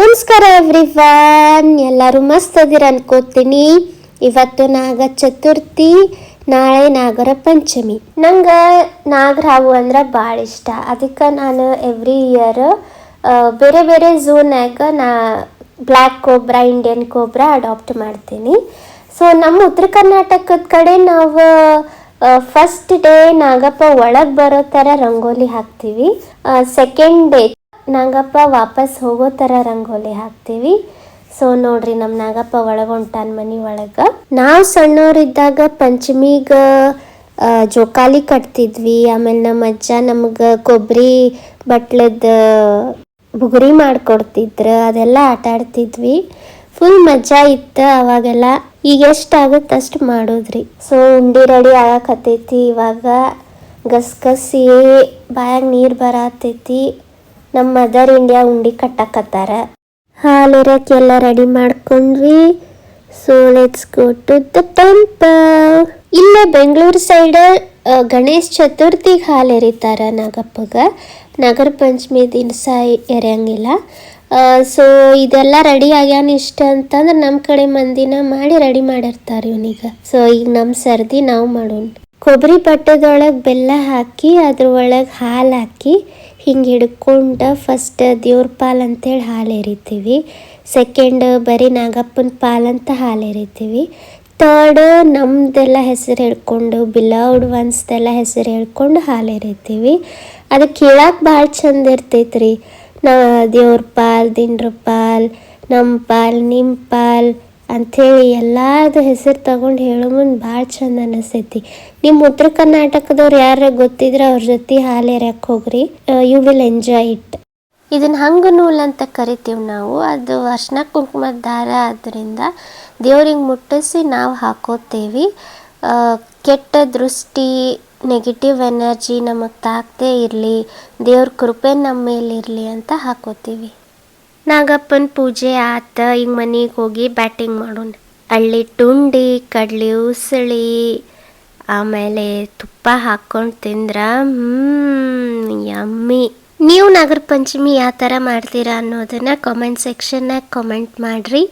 ನಮಸ್ಕಾರ ಎವ್ರಿವನ್. ಎಲ್ಲರೂ ಮಸ್ತ್ ಅದಿರ ಅನ್ಕೋತೀನಿ. ಇವತ್ತು ನಾಗ ಚತುರ್ಥಿ, ನಾಳೆ ನಾಗರ ಪಂಚಮಿ. ನಂಗೆ ನಾಗರ ಹಾವು ಅಂದ್ರೆ ಭಾಳ ಇಷ್ಟ. ಅದಕ್ಕೆ ನಾನು ಎವ್ರಿ ಇಯರ್ ಬೇರೆ ಬೇರೆ ಝೂನ್ಯಾಗ ನಾ black cobra Indian cobra adopt ಮಾಡ್ತೀನಿ. ಸೊ ನಮ್ಮ ಉತ್ತರ ಕರ್ನಾಟಕದ ಕಡೆ ನಾವು ಫಸ್ಟ್ ಡೇ ನಾಗಪ್ಪ ಒಳಗೆ ಬರೋ ಥರ ರಂಗೋಲಿ ಹಾಕ್ತೀವಿ. ಸೆಕೆಂಡ್ ಡೇ ನಾಗಪ್ಪ ವಾಪಸ್ ಹೋಗೋ ಥರ ರಂಗೋಲಿ ಹಾಕ್ತೀವಿ. ಸೊ ನೋಡ್ರಿ ನಮ್ಮ ನಾಗಪ್ಪ ಒಳಗೆ ಹೊಂಟಾನ ಮನೆ ಒಳಗೆ. ನಾವು ಸಣ್ಣವರಿದ್ದಾಗ ಪಂಚಮಿಗ ಜೋಕಾಲಿ ಕಟ್ತಿದ್ವಿ. ಆಮೇಲೆ ನಮ್ಮ ಅಜ್ಜ ನಮಗೆ ಕೊಬ್ಬರಿ ಬಟ್ಲದ ಬುಗುರಿ ಮಾಡಿಕೊಡ್ತಿದ್ರು, ಅದೆಲ್ಲ ಆಟ ಆಡ್ತಿದ್ವಿ ಫುಲ್ ಮಜಾ ಇತ್ತು ಅವಾಗೆಲ್ಲ. ಈಗ ಎಷ್ಟಾಗುತ್ತೆ ಅಷ್ಟು ಮಾಡೋದ್ರಿ. ಸೊ ಉಂಡಿ ರೆಡಿ ಆಗಕತ್ತೈತಿ. ಇವಾಗ ಗಸ್ಗಸಿ ಬಾಯಾಗ ನೀರು ಬರತೈತಿ. ನಮ್ಮ ಮದರ್ ಇಂಡಿಯಾ ಉಂಡಿ ಕಟ್ಟಕತ್ತಾರ. ಹಾಲಿರಕ್ಕೆಲ್ಲ ರೆಡಿ ಮಾಡ್ಕೊಂಡ್ವಿ. So let's go to the temple ಇಲ್ಲೇ ಬೆಂಗಳೂರು ಸೈಡ್ ಗಣೇಶ್ ಚತುರ್ಥಿಗೆ ಹಾಲು ಎರಿತಾರ ನಾಗಪ್ಪಗ. ನಾಗರ ಪಂಚಮಿ ದಿವಸ ಎರೆಯಂಗಿಲ್ಲ. ಸೊ ಇದೆಲ್ಲ ರೆಡಿ ಆಗ್ಯಾನ ಇಷ್ಟ ಅಂತಂದ್ರೆ ನಮ್ಮ ಕಡೆ ಮಂದಿನ ಮಾಡಿ ರೆಡಿ ಮಾಡಿರ್ತಾರೆ ಇವನೀಗ. ಸೊ ಈಗ ನಮ್ಮ ಸರ್ದಿ ನಾವು ಮಾಡೋಣ. ಕೊಬ್ಬರಿ ಬಟ್ಟೆದೊಳಗೆ ಬೆಲ್ಲ ಹಾಕಿ ಅದ್ರ ಒಳಗೆ ಹಾಲು ಹಾಕಿ ಹಿಂಗೆ ಹಿಡ್ಕೊಂಡು ಫಸ್ಟ್ ದೇವ್ರ ಪಾಲ್ ಅಂತೇಳಿ ಹಾಲು ಎರಿತೀವಿ. ಸೆಕೆಂಡ್ ಬರೀ ನಾಗಪ್ಪನ ಪಾಲ್ ಅಂತ ಹಾಲು ಎರಿತೀವಿ. ತರ್ಡ್ ನಮ್ದೆಲ್ಲ ಹೆಸರು ಹೇಳ್ಕೊಂಡು ಬಿಲೌಡ್ ಒನ್ಸ್ದೆಲ್ಲ ಹೆಸರು ಹೇಳ್ಕೊಂಡು ಹಾಲು ಎರಿತೀವಿ. ಅದು ಕೇಳಕ್ಕೆ ಭಾಳ ಚಂದ ಇರ್ತೈತ್ರಿ. ನಾ ದೇವ್ರ ಪಾಲ್, ದಿಂಡ್ರ ಪಾಲ್ ನಮ್ಮ ಪಾಲ್ ನಿಮ್ಮ ಪಾಲ್ ಅಂಥೇಳಿ ಎಲ್ಲಾರ್ದು ಹೆಸರು ತಗೊಂಡು ಹೇಳೋ ಮುಂದೆ ಭಾಳ ಚಂದ ಅನಿಸ್ತೈತಿ. ನಿಮ್ಮ ಉತ್ತರ ಕರ್ನಾಟಕದವ್ರು ಯಾರು ಗೊತ್ತಿದ್ರೆ ಅವ್ರ ಜೊತೆ ಹಾಲು ಎರಕ್ಕೆ ಹೋಗ್ರಿ. ಯು ವಿಲ್ ಎಂಜಾಯ್ ಇಟ್ ಇದನ್ನ ಹಂಗೆ ನೂಲ್ ಅಂತ ಕರಿತೀವಿ ನಾವು. ಅದು ಅರ್ಶನ ಕುಂಕುಮದ ದಾರ ಆದ್ದರಿಂದ ದೇವ್ರಿಗೆ ಮುಟ್ಟಿಸಿ ನಾವು ಹಾಕೋತೇವಿ. ಕೆಟ್ಟ ದೃಷ್ಟಿ ನೆಗೆಟಿವ್ ಎನರ್ಜಿ ನಮಗೆ ತಾಕದೇ ಇರಲಿ. ದೇವ್ರ ಕೃಪೆ ನಮ್ಮ ಮೇಲೆ ಇರಲಿ ಅಂತ ಹಾಕೋತೀವಿ. ನಾಗಪ್ಪನ ಪೂಜೆ ಆತ ಈಗ ಮನೆಗೆ ಹೋಗಿ ಬ್ಯಾಟಿಂಗ್ ಮಾಡೋಣ ಹಳ್ಳಿ ಟುಂಡಿ, ಕಡ್ಲಿ ಉಸಳಿ, ಆಮೇಲೆ ತುಪ್ಪ ಹಾಕೊಂಡು ತಿಂದ್ರ, ಹ್ಮ್, ಯಮ್ಮಿ. ನೀವು ನಾಗರ ಪಂಚಮಿ ಯಾವ ಥರ ಮಾಡ್ತೀರಾ ಅನ್ನೋದನ್ನ ಕಾಮೆಂಟ್ ಸೆಕ್ಷನ್ನಾಗ ಕಾಮೆಂಟ್ ಮಾಡಿರಿ.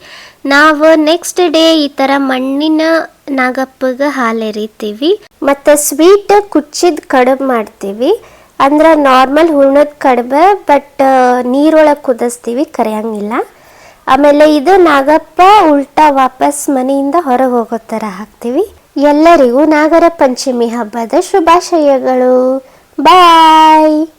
ನಾವು ನೆಕ್ಸ್ಟ್ ಡೇ ಈ ಥರ ಮಣ್ಣಿನ ನಾಗಪ್ಪಗೆ ಹಾಲು ಎರಿತೀವಿ ಮತ್ತು ಸ್ವೀಟ್ ಕುಚ್ಚಿದ ಕಡುಬು ಮಾಡ್ತೀವಿ. ಅಂದ್ರೆ ನಾರ್ಮಲ್ ಹೂರ್ಣದ ಕಡಬ ಬಟ್ ನೀರೊಳಗೆ ಕುದಿಸ್ತೀವಿ, ಕರೆಯಂಗಿಲ್ಲ. ಆಮೇಲೆ ಇದು ನಾಗಪ್ಪ ಉಲ್ಟಾ ವಾಪಸ್ ಮನೆಯಿಂದ ಹೊರಗೆ ಹೋಗೋ ಥರ ಹಾಕ್ತೀವಿ. ಎಲ್ಲರಿಗೂ ನಾಗರ ಪಂಚಮಿ ಹಬ್ಬದ ಶುಭಾಶಯಗಳು. ಬಾಯ್